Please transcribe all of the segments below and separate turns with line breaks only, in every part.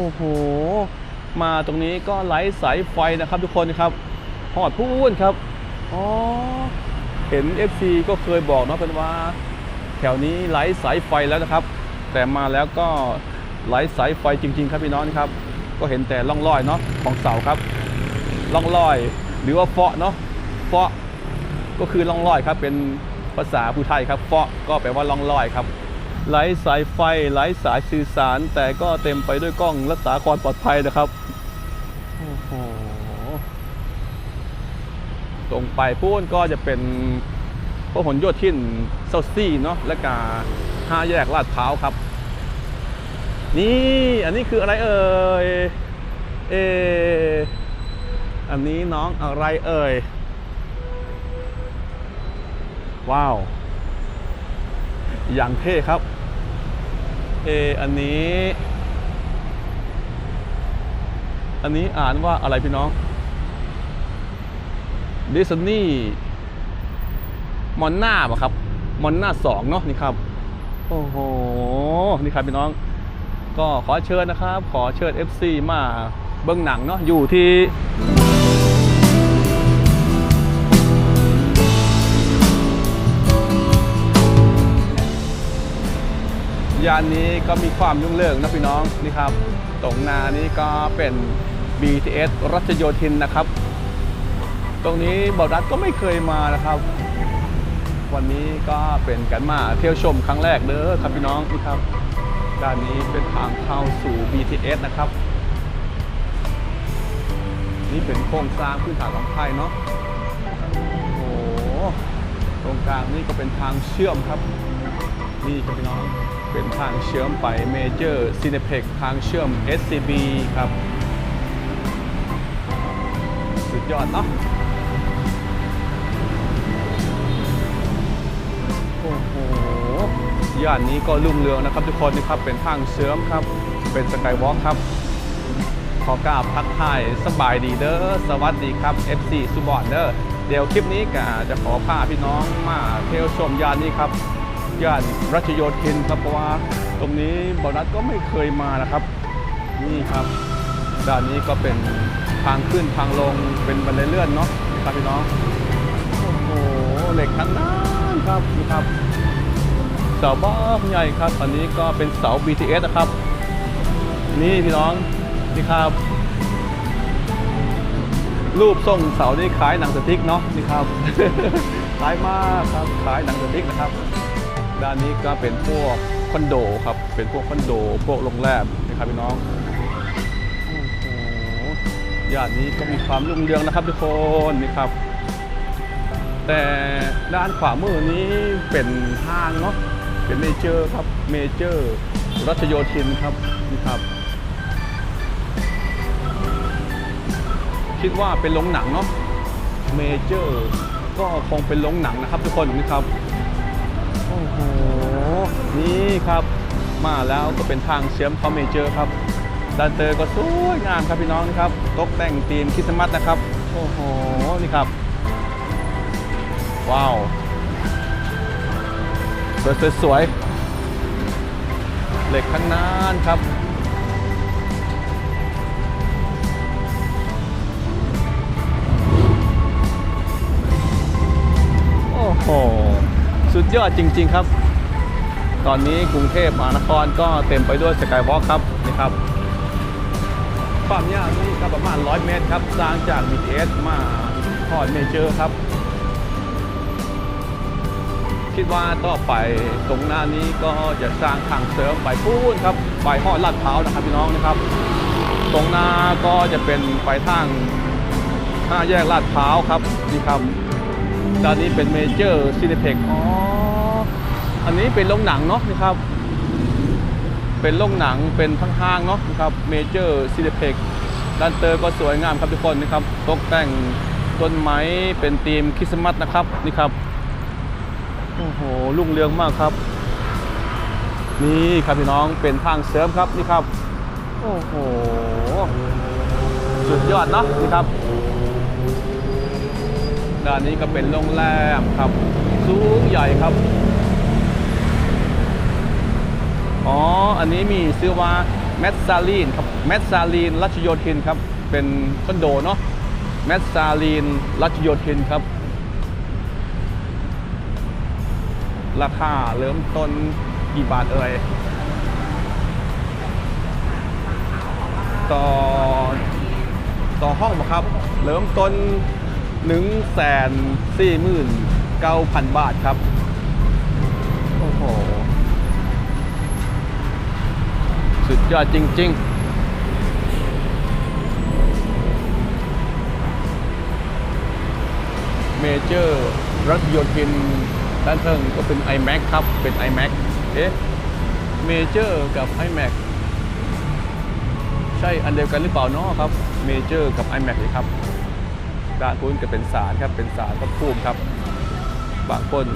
โอ้โห มาตรงนี้ก็ไล่สายไฟนะครับทุกคนครับหอดพูนครับอ๋อเห็น FC ก็เคยบอกเนาะเป็นว่า แถวนี้ไล่สายไฟแล้วนะครับ แต่มาแล้วก็ไล่สายไฟจริง ๆ ครับพี่น้องครับ ก็เห็นแต่ล่องลอยเนาะของเสาครับล่องลอย หรือว่าเฟาะเนาะเฟาะก็คือล่องลอยครับเป็นภาษาผู้ไทยครับเฟาะก็แปลว่าล่องลอยครับ ไร้สายไฟไร้สายสื่อสาร แต่ก็เต็มไปด้วยกล้องรักษาความปลอดภัยนะครับโอ้โหตรงไปพูนก็จะเป็นพหลโยธินเซาซี่เนาะและกาห้าแยกลาดพร้าวครับ นี่อันนี้คืออะไรเอ่ยเอออันนี้น้องอะไรเอ่ยว้าว อย่างเท่ครับ เออันนี้ อันนี้อ่านว่าอะไรพี่น้องดิสนีย์มอนน่าป่ะครับ มอนน่าสองเนาะนี่ครับ โอ้โห นี่ครับพี่น้อง ก็ขอเชิญนะครับ ขอเชิญ FC มาเบิ้องหนังเนาะอยู่ที่ ยานนี้ก็มีความยุ่งเรื่องนะพี่น้องนี่ครับตรงนานี้ก็เป็น BTS รัชโยธินนะครับ ตรงนี้บอรัฐก็ไม่เคยมานะครับ วันนี้ก็เป็นกันมาเที่ยวชมครั้งแรกเด้อครับพี่น้องนี่ครับ ด้านนี้เป็นทางเข้าสู่ BTS นะครับ นี่เป็นโครงสร้างพื้นฐานของไทยเนาะโอ้โหตรงกลางนี่ก็เป็นทางเชื่อมครับ นี่ครับพี่น้อง เป็นทางเชื่อมไปเมเจอร์ซีเนเพ็กทางเชื่อม SCB ครับ สุดยอดเนาะโอ้โหย่านนี้ก็รุ่งเรืองนะครับทุกคนนะครับ เป็นทางเชื่อมครับ เป็นสกายวอล์กครับ ขอกราบทักทายสบายดีเด้อสวัสดีครับ FC สุบอนเด้อเดี๋ยวคลิปนี้ก็จะขอพาพี่น้องมาเที่ยวชมย่านนี้ครับ ย่านรัชโยธินครับเพราะว่าตรงนี้บอนัสก็ไม่เคยมานะครับ นี่ครับ ด้านนี้ก็เป็นทางขึ้นทางลงเป็นบันไดเลื่อนเนาะครับพี่น้องโอ้โหเหล็กทั้งนั้นครับนี่ครับเสาบ้านใหญ่ครับอันนี้ก็เป็นเสา BTS นะครับ นี่พี่น้องนี่ครับ รูปทรงเสานี่คล้ายหนังสติ๊กเนาะนี่ครับคล้ายมากครับคล้ายหนังสติ๊กนะครับ ด้านนี้ก็เป็นพวกคอนโดครับ เป็นพวกคอนโด พวกโรงแรมนะครับพี่น้องโอ้โหย่านนี้ก็มีความรุ่งเรืองนะครับทุกคนนี่ครับ แต่ด้านขวามือนี้เป็นห้างเนาะเป็นเมเจอร์ครับเมเจอร์รัชโยธินครับนี่ครับ คิดว่าเป็นโรงหนังเนาะเมเจอร์ก็คงเป็นโรงหนังนะครับทุกคนนี่ครับ โอ้โห นี่ครับ มาแล้วก็เป็นทางเชื่อมเข้าเมเจอร์ครับด้านเตอร์ก็สวยงามครับพี่น้องครับ ตกแต่งธีมคริสต์มาสนะครับ โอ้โห นี่ครับ ว้าว สวยสวยสวยเหล็กข้างหน้านครับ โอ้โห สุดยอดจริง ๆ ครับ ตอนนี้กรุงเทพมหานครก็เต็มไปด้วยสกายวอล์กครับนี่ครับความยาวนี่ก็ประมาณ 100 เมตรครับสร้างจาก BTS มาพอดเมเจอร์ครับ คิดว่าต่อไปตรงหน้านี้ก็จะสร้างทางเสริมไปพูนครับ ไปหอดลาดพร้านะครับพี่น้องนะครับ ตรงหน้าก็จะเป็นไปทางห้าแยกลาดพร้าครับนี่ครับด้านนี้เป็นเมเจอร์ซีนิเพ็กอ๋อ อันนี้เป็นโรงหนังเนาะนี่ครับ เป็นโรงหนังเป็นทั้งห้างเนาะนะครับเมเจอร์ซีนิเพ็กด้านเตอร์ก็สวยงามครับทุกคนนะครับตกแต่งต้นไม้เป็นธีมคริสต์มาสนะครับนี่ครับโอ้โหรุ่งเรืองมากครับ นี่ครับพี่น้องเป็นทางเสริมครับนี่ครับโอ้โหสุดยอดเนาะนี่ครับด้านนี้ก็เป็นโรงแรมครับสูงใหญ่ครับ อ๋อ อันนี้มีชื่อว่าแมสซาลีนครับแมสซาลีนรัชโยธินครับ เป็นคอนโดเนาะแมสซาลีนรัชโยธินครับ ราคาเริ่มต้นกี่บาทเอ่ยต่อต่อห้องครับ เริ่มต้น1 4 9 0 0 0 บาทครับ โอ้โห สุดยอดจริง ๆเมเจอร์รถยนต์ทินด้านเทิงก็เป็น iMac ครับ เป็น iMac เอ๊ะเมเจอร์กับ iMac ใช่อันเดียวกันหรือเปล่านาะครับเมเจอร์กับ iMac เลยครับ ด้านพุ้นก็เป็นสารครับ เป็นสารพระภูมิครับ บางคน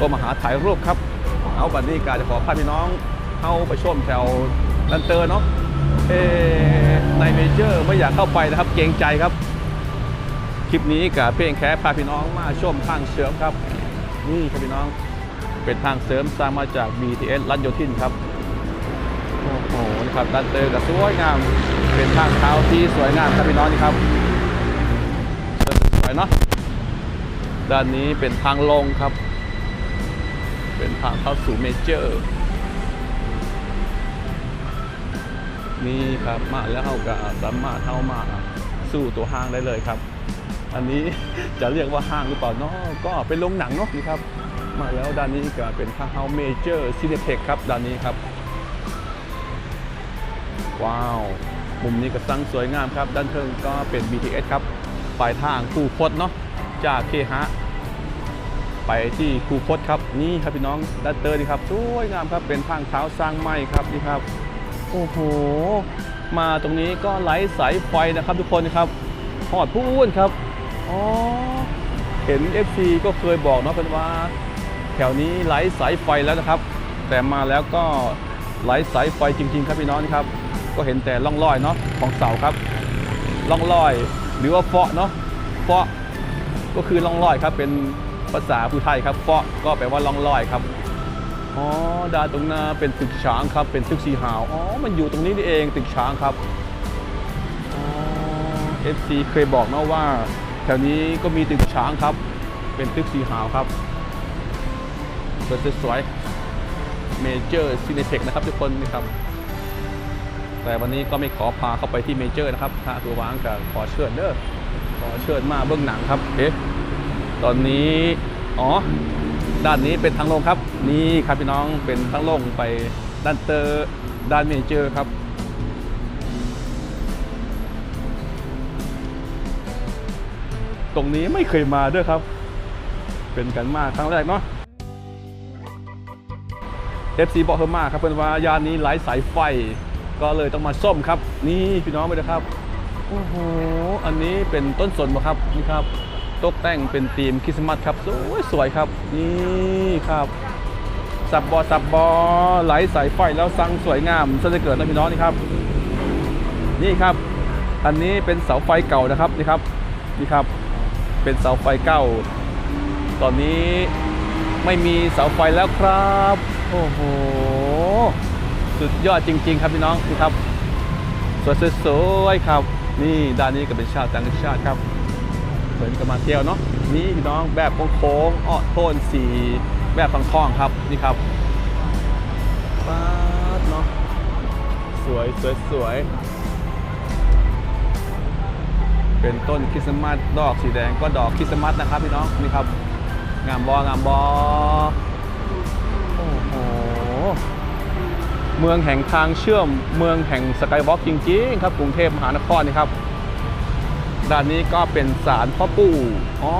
ก็มาหาถ่ายรูปครับ เอาบัดนี้การจะขอพาพี่น้องเข้าไปชมแถว ลันเตอร์เนาะเอในเมเจอร์ไม่อยากเข้าไปนะครับ เกรงใจครับ คลิปนี้กับเพียงแค่พาพี่น้องมาชมทางเสริมครับ นี่ครับพี่น้องเป็นทางเสริมสร้างมาจาก BTS รัชโยธินครับโอ้โหนี่ครับดันเตอร์กับสวยงาม เป็นทางเท้าที่สวยงามครับพี่น้องนี่ครับสวยเนาะด้านนี้เป็นทางลงครับ เป็นทางเข้าสู่เมเจอร์ นี่ครับมาแล้วเราก็สามารถเข้ามาสู่ตัวห้างได้เลยครับ อันนี้จะเรียกว่าห้างหรือเปล่าเนาะก็เป็นโรงหนังเนาะนี่ครับ มาแล้วด้านนี้ก็เป็นทางเฮาเมเจอร์ซีเนเทคครับด้านนี้ครับ ว้าว มุมนี้ก็ตั้างสวยงามครับ ด้านเทิงก็เป็น BTS ครับปลายทางคูคตเนาะจากเคหะไปที่คูคตครับนี่ครับพี่น้องด้านเตอร์นี่ครับสวยงามครับเป็นทางเท้าสร้างใหม่ครับนี่ครับ โอ้โห มาตรงนี้ก็ไหลสายไฟนะครับทุกคนนะครับหอดผู้อ้วนครับ อ๋อ เห็น FC ก็เคยบอกเนาะเป็นว่า แถวนี้ไหลสายไฟแล้วนะครับ แต่มาแล้วก็ไหลสายไฟจริง ๆ ครับพี่น้องครับ ก็เห็นแต่ล่องลอยเนาะของเสาครับล่องลอย หรือว่าเฟาะเนาะเฟาะก็คือล่องลอยครับเป็นภาษาผู้ไทยครับเฟาะก็แปลว่าล่องลอยครับ อ๋อดานตรงหน้าเป็นตึกช้างครับ เป็นตึกสีหาวอ๋อมันอยู่ตรงนี้นี่เองตึกช้างครับอ๋อ FC เคยบอกนะว่า แถวนี้ก็มีตึกช้างครับ เป็นตึกสีหาวครับสวยๆเมเจอร์ซีเนเทคนะครับทุกคนนี่ครับแต่วันนี้ก็ไม่ขอพาเข้าไปที่เมเจอร์นะครับถ้าตัววางกับขอเชิญเด้อขอเชิญมาเบื้องหนังครับเอ๊ะตอนนี้ อ๋อ ด้านนี้เป็นทางลงครับ นี่ครับพี่น้องเป็นทางลงไปด้านเตอร์ด้านเมเจอร์ครับ ตรงนี้ไม่เคยมาด้วยครับ เป็นกันมาครั้งแรกเนาะ FC บอกเพิ่มมาครับเป็นว่ายานนี้ไร้สายไฟก็เลยต้องมาส้มครับ นี่พี่น้องไปเลยครับโอ้โหอันนี้เป็นต้นสนบ่ครับนี่ครับ ตกแต่งเป็นธีมคริสต์มาสครับ สวยสวยครับ นี่ครับ สับบอสับบอไหลสายไฟแล้วสังสวยงามซะจะเกิดนะพี่น้องนี่ครับ นี่ครับ อันนี้เป็นเสาไฟเก่านะครับนี่ครับนี่ครับ เป็นเสาไฟเก่า ตอนนี้ไม่มีเสาไฟแล้วครับ โอ้โห สุดยอดจริง ๆ ครับพี่น้องนี่ครับสวยสวยๆครับ นี่ด้านนี้ก็เป็นชาวต่างชาติครับ เหมือนกับมาเที่ยวเนาะนี่พี่น้องแบบโค้งๆอ้อโทนสีแบบทองทองๆครับนี่ครับป๊าดเนาะสวยสวยสวยเป็นต้นคริสต์มาสดอกสีแดงก็ดอกคริสต์มาสนะครับพี่น้องนี่ครับงามบองามบอโอ้โหเมืองแห่งทางเชื่อมเมืองแห่งสกายวอล์กจริงๆครับกรุงเทพมหานครนี่ครับ ด้านนี้ก็เป็นศาลพ่อปู่อ๋อ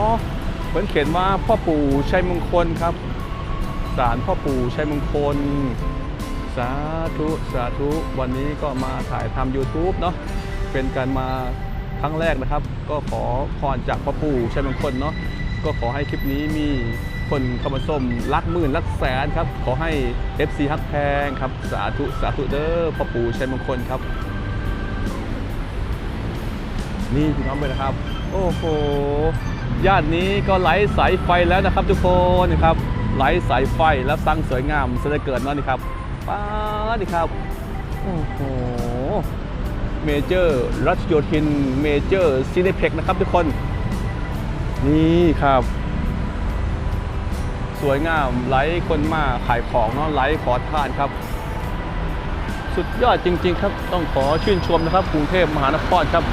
เพิ่นเขียนว่าพ่อปู่ชัยมงคลครับศาลพ่อปู่ชัยมงคล สาธุสาธุวันนี้ก็มาถ่ายทำ YouTube เนาะเป็นการมาครั้งแรกนะครับ ก็ขอพรจากพ่อปู่ชัยมงคลเนาะก็ขอให้คลิปนี้มีคนเข้ามาชมรักหมื่นรักแสนครับ ขอให้ FC ฮักแพงครับ สาธุสาธุเด้อพ่อปู่ชัยมงคลครับ นี่พี่น้องไปนะครับ โอ้โหย่านนี้ก็ไหลสายไฟแล้วนะครับ ทุกคนนะครับไหลสายไฟแล้วสร้างสวยงามเสด็จเกิดเนาะนี่ครับป้านี่ครับโอ้โหเมเจอร์รัชโยธินเมเจอร์ซีเนเพ็กนะครับทุกคน นี่ครับ สวยงามไลฟ์คนมาขายของเนาะไลฟ์ขอทานครับ สุดยอดจริง ๆ ครับต้องขอชื่นชมนะครับกรุงเทพมหานครครับ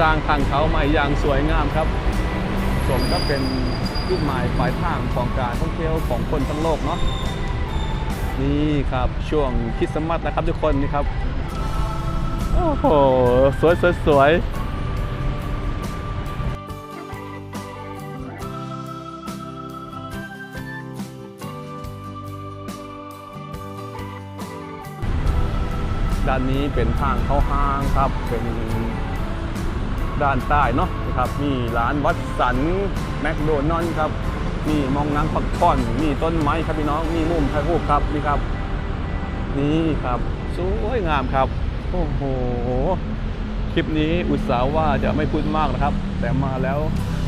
สร้างทางเขาใหม่อย่างสวยงามครับ สมก็เป็นจุดหมายปลายทางของการท่องเที่ยวของคนทั้งโลกเนาะนี่ครับช่วงคริสต์มาสนะครับทุกคนนี่ครับโอ้โหสวยสวยสวยด้านนี้เป็นทางเข้าห้างครับเป็น ด้านใต้เนาะนะครับมีร้านวัดสันแมคโดนัลด์ครับมีมองน้ำพักผ่อนมีต้นไม้ครับพี่น้องมีมุมถ่ายรูปครับนี่ครับ นี่ครับสวยงามครับโอ้โหคลิปนี้อุตส่าห์ว่าจะไม่พูดมากนะครับ แต่มาแล้ว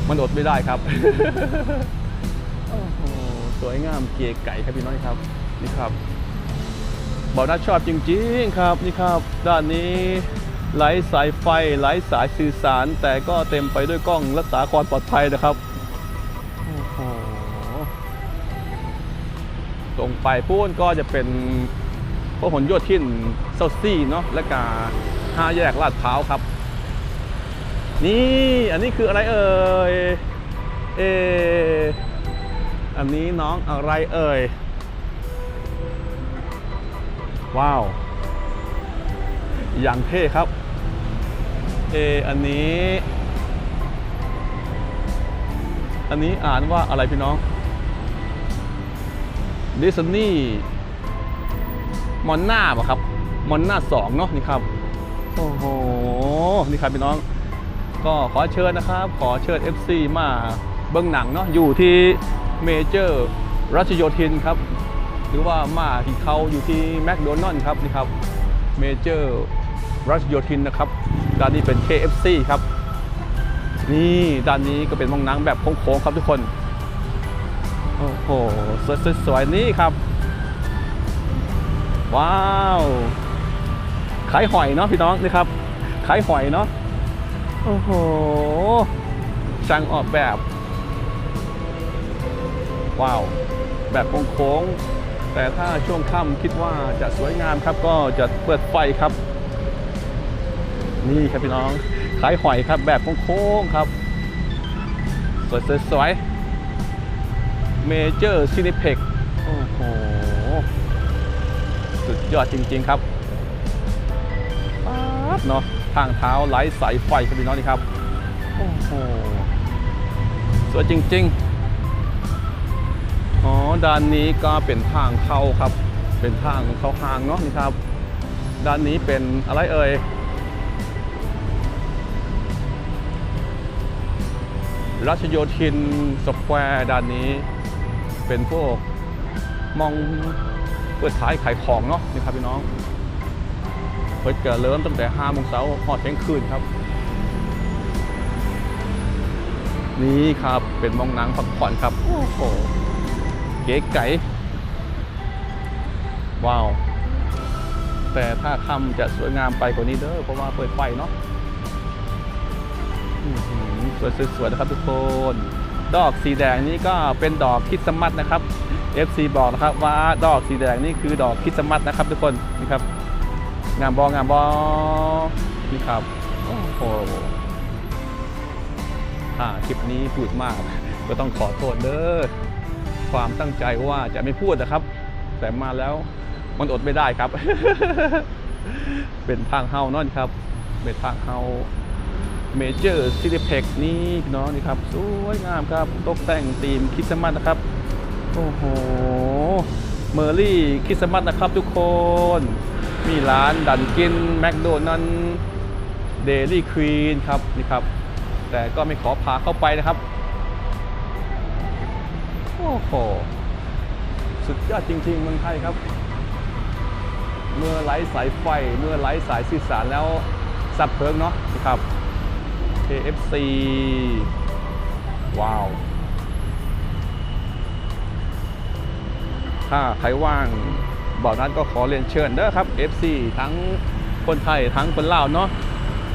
มันอดไม่ได้ครับโอ้โหสวยงามเก๋ไก่ครับพี่น้องครับนี่ครับบอกน่าชอบจริงๆครับนี่ครับ ด้านนี้ ไร้สายไฟไร้สายสื่อสาร แต่ก็เต็มไปด้วยกล้องรักษาความปลอดภัยนะครับตรงไปพูนก็จะเป็นพหลโยธินเซาซี่เนาะและกาห้าแยกลาดพร้าวครับ นี่อันนี้คืออะไรเอ่ยเอออันนี้น้องอะไรเอ่ยว้าว อย่างเท่ครับ เอ อันนี้ อันนี้อ่านว่าอะไรพี่น้องดิสนีย์มอนนาป่ะครับมอนนาสองเนาะนี่ครับ โอ้โห นี่ครับพี่น้อง ก็ขอเชิญนะครับ ขอเชิญ FC มาเบื้องหนังเนาะอยู่ที่เมเจอร์รัชโยธินครับ หรือว่ามาที่เขาอยู่ที่แมคโดนัลล์ครับนี่ครับเมเจอร์ รัชโยธินนะครับด้านนี้เป็น KFC ครับ นี่ด้านนี้ก็เป็นมองนังแบบโค้งๆครับทุกคน โอ้โหสวยๆนี่ครับ ว้าวขายหอยเนาะพี่น้องนี่ครับขายหอยเนาะโอ้โหช่างออกแบบ ว้าว แบบโค้งๆแต่ถ้าช่วงค่ำคิดว่าจะสวยงามครับก็จะเปิดไฟครับ นี่ครับพี่น้องขายหอยครับแบบโค้งๆครับ สวยๆเมเจอร์ซินิเพ็กโอ้โห สุดยอดจริง ๆ ครับป๊าดเนาะทางเท้าไร้สายไฟครับพี่น้องนี่ครับ โอ้โห สวยจริง ๆ อ๋อ ด้านนี้ก็เป็นทางเข้าครับ เป็นทางเข้าห้างเนาะนี่ครับ ด้านนี้เป็นอะไรเอ่ย รัชโยธินสแควร์ด้านนี้เป็นพวกมองเปิดท้ายขายของเนาะนี่ครับพี่น้องเปิดจะเริ่มตั้งแต่5โมงเช้าหอดเที่ยงคืนครับ นี่ครับเป็นมองหนังพักผ่อนครับโอ้โหเก๋ไก๋ว้าว แต่ถ้าค่ำจะสวยงามไปกว่านี้เด้อเพราะว่าเปิดไฟเนาะ สวยๆนะครับทุกคน ดอกสีแดงนี่ก็เป็นดอกคริสต์มาสนะครับ FC บอกนะครับว่าดอกสีแดงนี่คือดอกคริสต์มาสนะครับทุกคนนี่ครับงามบองามบอนี่ครับโอ้โหถ้าคลิปนี้พูดมาก ก็ต้องขอโทษเด้อความตั้งใจว่าจะไม่พูดนะครับ แต่มาแล้วมันอดไม่ได้ครับ เป็นทางเฮานั่นครับ เป็นทางเฮา เมเจอร์ซิลิเพ็กนี่พี่น้องนี่ครับสวยงามครับตกแต่งธีมคริสต์มาสนะครับโอ้โหเมอร์รี่คริสต์มาสนะครับทุกคน มีร้านดันกินแมคโดนัลเดลี่ควีนครับนี่ครับ แต่ก็ไม่ขอพาเข้าไปนะครับ โอ้โหสุดยอดจริงๆเมืองไทยครับ เมื่อไร้สายไฟเมื่อไร้สายสื่อสารแล้วสับเพิงเนาะนะครับ KFC ว้าว ถ้าใครว่างบอกนั้นก็ขอเรียนเชิญเด้อครับ FC ทั้งคนไทยทั้งคนลาวเนาะ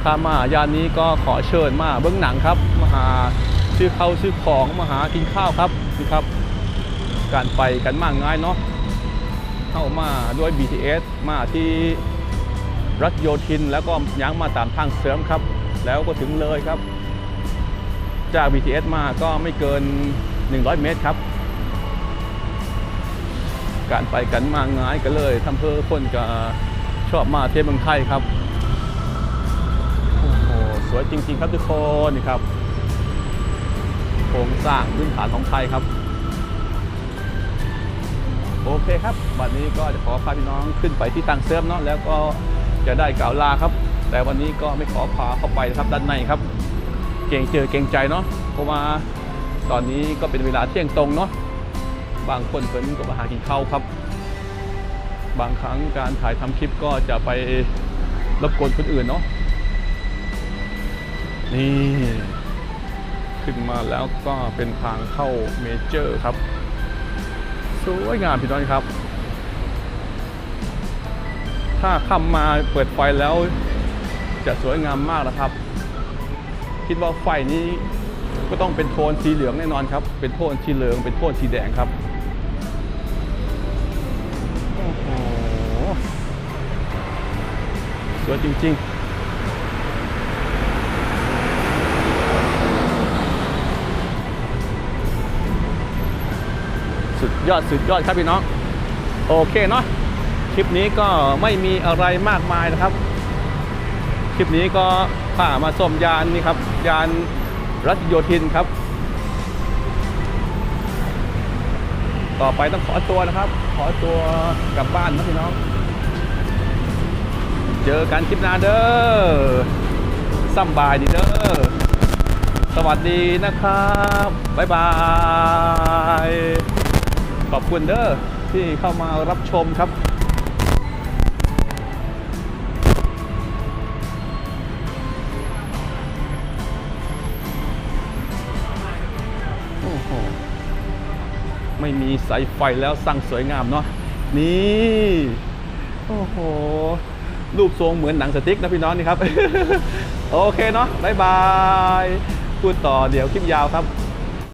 ถ้ามายานนี้ก็ขอเชิญมาเบื้องหนังครับ มาหาซื้อข้าวซื้อของมาหากินข้าวครับนี่ครับ การไปกันมากง่ายเนาะเข้ามาด้วย BTS มาที่รัชโยธินแล้วก็ย้างมาตามทางเสริมครับ แล้วก็ถึงเลยครับ จาก BTS มาก็ไม่เกิน 100 เมตรครับ การไปกันมาง่ายกันเลยทำเพื่อคนก็ชอบมาเที่ยวเมืองไทยครับโอ้โหสวยจริง ๆ ครับทุกคนนี่ครับโครงสร้างพื้นฐานของไทยครับโอเคครับ วันนี้ก็จะขอพาพี่น้องขึ้นไปที่ตังเซิร์ฟเนาะแล้วก็จะได้กล่าวลาครับ แต่วันนี้ก็ไม่ขอพาเข้าไปนะครับด้านในครับ เกรงเจอเกรงใจเนาะเพราะว่าตอนนี้ก็เป็นเวลาเที่ยงตรงเนาะบางคนเพิ่นก็มาหากินข้าวครับ บางครั้งการถ่ายทำคลิปก็จะไปรบกวนคนอื่นเนาะนี่ ขึ้นมาแล้วก็เป็นทางเข้าเมเจอร์ครับสวยงามพี่น้องครับ ถ้าค่ำมาเปิดไฟแล้ว จะสวยงามมากนะครับ คิดว่าไฟนี้ก็ต้องเป็นโทนสีเหลืองแน่นอนครับ เป็นโทนสีเหลืองเป็นโทนสีแดงครับโอ้โหสวยจริงๆสุดยอดสุดยอดครับพี่น้อง โอเคเนาะคลิปนี้ก็ไม่มีอะไรมากมายนะครับ คลิปนี้ก็พามาส้มยานนี่ครับ ยานรัชโยธินครับ ต่อไปต้องขอตัวนะครับ ขอตัวกลับบ้านนะพี่น้อง เจอกันคลิปหน้าเด้อสำบายดีเด้อ สวัสดีนะครับ บ๊ายบาย ขอบคุณเด้อที่เข้ามารับชมครับ ไม่มีสายไฟแล้วสร้างสวยงามเนาะนี่โอ้โหรูปทรงเหมือนหนังสติ๊กนะพี่น้องนี่ครับ โอเคเนาะบายบายพูดต่อเดี๋ยวคลิปยาวครับ